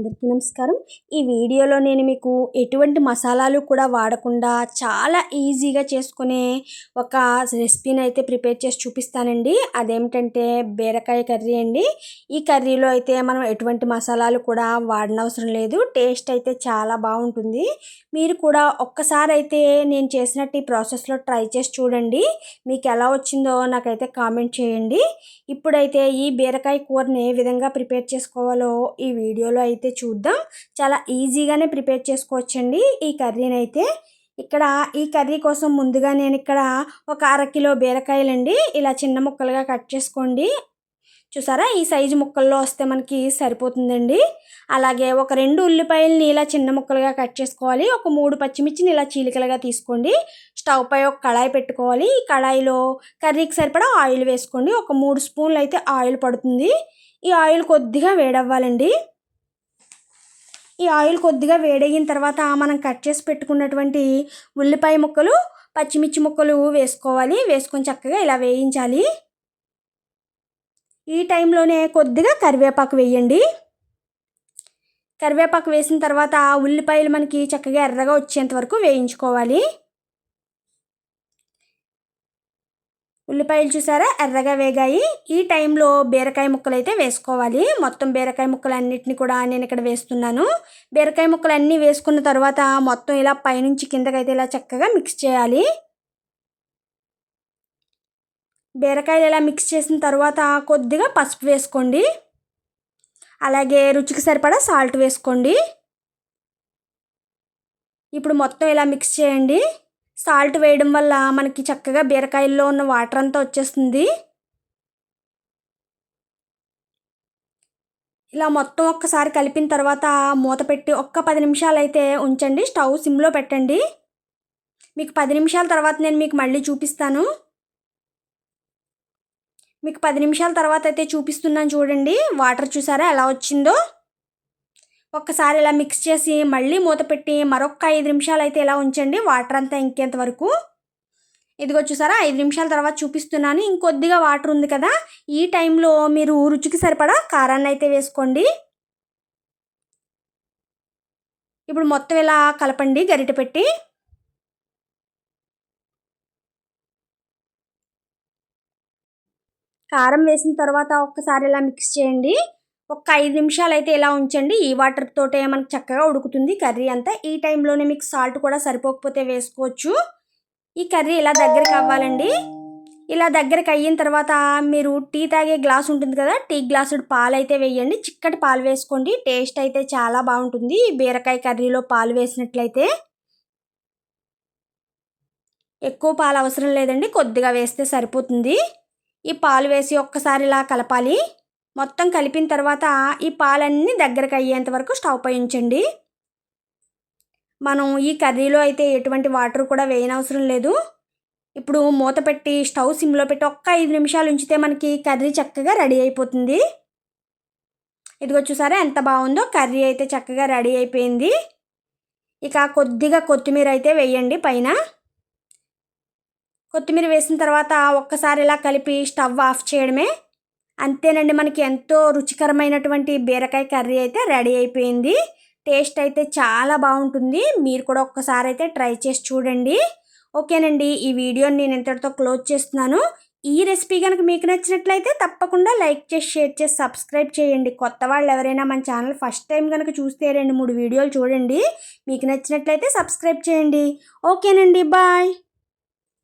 అందరికీ నమస్కారం. ఈ వీడియోలో నేను మీకు ఎటువంటి మసాలాలు కూడా వాడకుండా చాలా ఈజీగా చేసుకునే ఒక రెసిపీని అయితే ప్రిపేర్ చేసి చూపిస్తానండి. అదేమిటంటే బీరకాయ కర్రీ అండి. ఈ కర్రీలో అయితే మనం ఎటువంటి మసాలాలు కూడా వాడనవసరం లేదు. టేస్ట్ అయితే చాలా బాగుంటుంది. మీరు కూడా ఒక్కసారి అయితే నేను చేసినట్టు ఈ ప్రాసెస్లో ట్రై చేసి చూడండి. మీకు ఎలా వచ్చిందో నాకైతే కామెంట్ చేయండి. ఇప్పుడైతే ఈ బీరకాయ కూరని ఏ విధంగా ప్రిపేర్ చేసుకోవాలో ఈ వీడియోలో అయితే చూద్దాం. చాలా ఈజీగానే ప్రిపేర్ చేసుకోవచ్చండి ఈ కర్రీని అయితే ఇక్కడ ఈ కర్రీ కోసం ముందుగా నేను ఇక్కడ ఒక అరకిలో బీరకాయలండి. ఇలా చిన్న ముక్కలుగా కట్ చేసుకోండి. చూసారా? ఈ సైజు ముక్కల్లో వస్తే మనకి సరిపోతుందండి. అలాగే ఒక రెండు ఉల్లిపాయలని ఇలా చిన్న ముక్కలుగా కట్ చేసుకోవాలి. ఒక మూడు పచ్చిమిర్చిని ఇలా చీలికలుగా తీసుకోండి. స్టవ్ పై ఒక కళాయి పెట్టుకోవాలి. ఈ కళాయిలో కర్రీకి సరిపడా ఆయిల్ వేసుకోండి. ఒక మూడు స్పూన్లు అయితే ఆయిల్ పడుతుంది. ఈ ఆయిల్ కొద్దిగా వేడవ్వాలండి. ఈ ఆయిల్ కొద్దిగా వేడయిన తర్వాత మనం కట్ చేసి పెట్టుకున్నటువంటి ఉల్లిపాయ ముక్కలు పచ్చిమిర్చి ముక్కలు వేసుకోవాలి. వేసుకొని చక్కగా ఇలా వేయించాలి. ఈ టైంలోనే కొద్దిగా కరివేపాకు వేయండి. కరివేపాకు వేసిన తర్వాత ఉల్లిపాయలు మనకి చక్కగా ఎర్రగా వచ్చేంత వరకు వేయించుకోవాలి. ఉల్లిపాయలు చూసారా? ఎర్రగా వేగాయి. ఈ టైంలో బీరకాయ ముక్కలు అయితే వేసుకోవాలి. మొత్తం బీరకాయ ముక్కలు అన్నిటిని కూడా నేను ఇక్కడ వేస్తున్నాను. బీరకాయ ముక్కలు అన్నీ వేసుకున్న తర్వాత మొత్తం ఇలా పైనుంచి కిందకైతే ఇలా చక్కగా మిక్స్ చేయాలి. బీరకాయలు ఇలా మిక్స్ చేసిన తర్వాత కొద్దిగా పసుపు వేసుకోండి. అలాగే రుచికి సరిపడా సాల్ట్ వేసుకోండి. ఇప్పుడు మొత్తం ఇలా మిక్స్ చేయండి. సాల్ట్ వేయడం వల్ల మనకి చక్కగా బీరకాయల్లో ఉన్న వాటర్ అంతా వచ్చేస్తుంది. ఇలా మొత్తం ఒక్కసారి కలిపిన తర్వాత మూత పెట్టి ఒక్క పది నిమిషాలు అయితే ఉంచండి. స్టవ్ సిమ్లో పెట్టండి. మీకు పది నిమిషాల తర్వాత నేను మీకు మళ్ళీ చూపిస్తాను. మీకు పది నిమిషాల తర్వాత అయితే చూపిస్తున్నాను చూడండి. వాటర్ చూసారా ఎలా వచ్చిందో? ఒక్కసారి ఇలా మిక్స్ చేసి మళ్ళీ మూత పెట్టి మరొక ఐదు నిమిషాలు అయితే ఇలా ఉంచండి. వాటర్ అంతా ఇంకేంత వరకు. ఇదిగో చూసారా ఐదు నిమిషాల తర్వాత చూపిస్తున్నాను. ఇంకొద్దిగా వాటర్ ఉంది కదా ఈ టైంలో మీరు రుచికి సరిపడా కారాన్ని అయితే వేసుకోండి. ఇప్పుడు మొత్తం ఇలా కలపండి గరిటె పెట్టి. కారం వేసిన తర్వాత ఒక్కసారి ఇలా మిక్స్ చేయండి. ఒక ఐదు నిమిషాలు అయితే ఇలా ఉంచండి? ఈ వాటర్ తోటే మనకు చక్కగా ఉడుకుతుంది కర్రీ అంతా. ఈ టైంలోనే మీకు సాల్ట్ కూడా సరిపోకపోతే వేసుకోవచ్చు. ఈ కర్రీ ఇలా దగ్గరికి అవ్వాలండి. ఇలా దగ్గరికి అయిన తర్వాత మీరు టీ తాగే గ్లాస్ ఉంటుంది కదా టీ గ్లాసుడు పాలు అయితే వేయండి. చిక్కటి పాలు వేసుకోండి. టేస్ట్ అయితే చాలా బాగుంటుంది. బీరకాయ కర్రీలో పాలు వేసినట్లయితే. ఎక్కువ పాలు అవసరం లేదండి. కొద్దిగా వేస్తే సరిపోతుంది. ఈ పాలు వేసి ఒక్కసారి ఇలా కలపాలి. మొత్తం కలిపిన తర్వాత ఈ పాలన్నీ దగ్గరకు అయ్యేంత వరకు స్టవ్ పై ఉంచండి మనం ఈ కర్రీలో అయితే ఎటువంటి వాటర్ కూడా వేయనవసరం లేదు. ఇప్పుడు మూత పెట్టి స్టవ్ సిమ్లో పెట్టి ఒక్క ఐదు నిమిషాలు ఉంచితే మనకి కర్రీ చక్కగా రెడీ అయిపోతుంది. ఇదిగో చూసారా ఎంత బాగుందో కర్రీ అయితే చక్కగా రెడీ అయిపోయింది. ఇక కొద్దిగా కొత్తిమీర అయితే వేయండి పైన. కొత్తిమీర వేసిన తర్వాత ఒక్కసారి ఇలా కలిపి స్టవ్ ఆఫ్ చేయడమే. అంతేనండి మనకి ఎంతో రుచికరమైనటువంటి బీరకాయ కర్రీ అయితే రెడీ అయిపోయింది. టేస్ట్ అయితే చాలా బాగుంటుంది. మీరు కూడా ఒక్కసారి అయితే ట్రై చేసి చూడండి. ఓకేనండి ఈ వీడియోని నేను ఇంతటితో క్లోజ్ చేస్తున్నాను. ఈ రెసిపీ కనుక మీకు నచ్చినట్లయితే తప్పకుండా లైక్ చేసి షేర్ చేసి సబ్స్క్రైబ్ చేయండి. కొత్త వాళ్ళు ఎవరైనా మన ఛానల్ ఫస్ట్ టైం కనుక చూస్తే రెండు మూడు వీడియోలు చూడండి. మీకు నచ్చినట్లయితే సబ్స్క్రైబ్ చేయండి. ఓకేనండి బాయ్.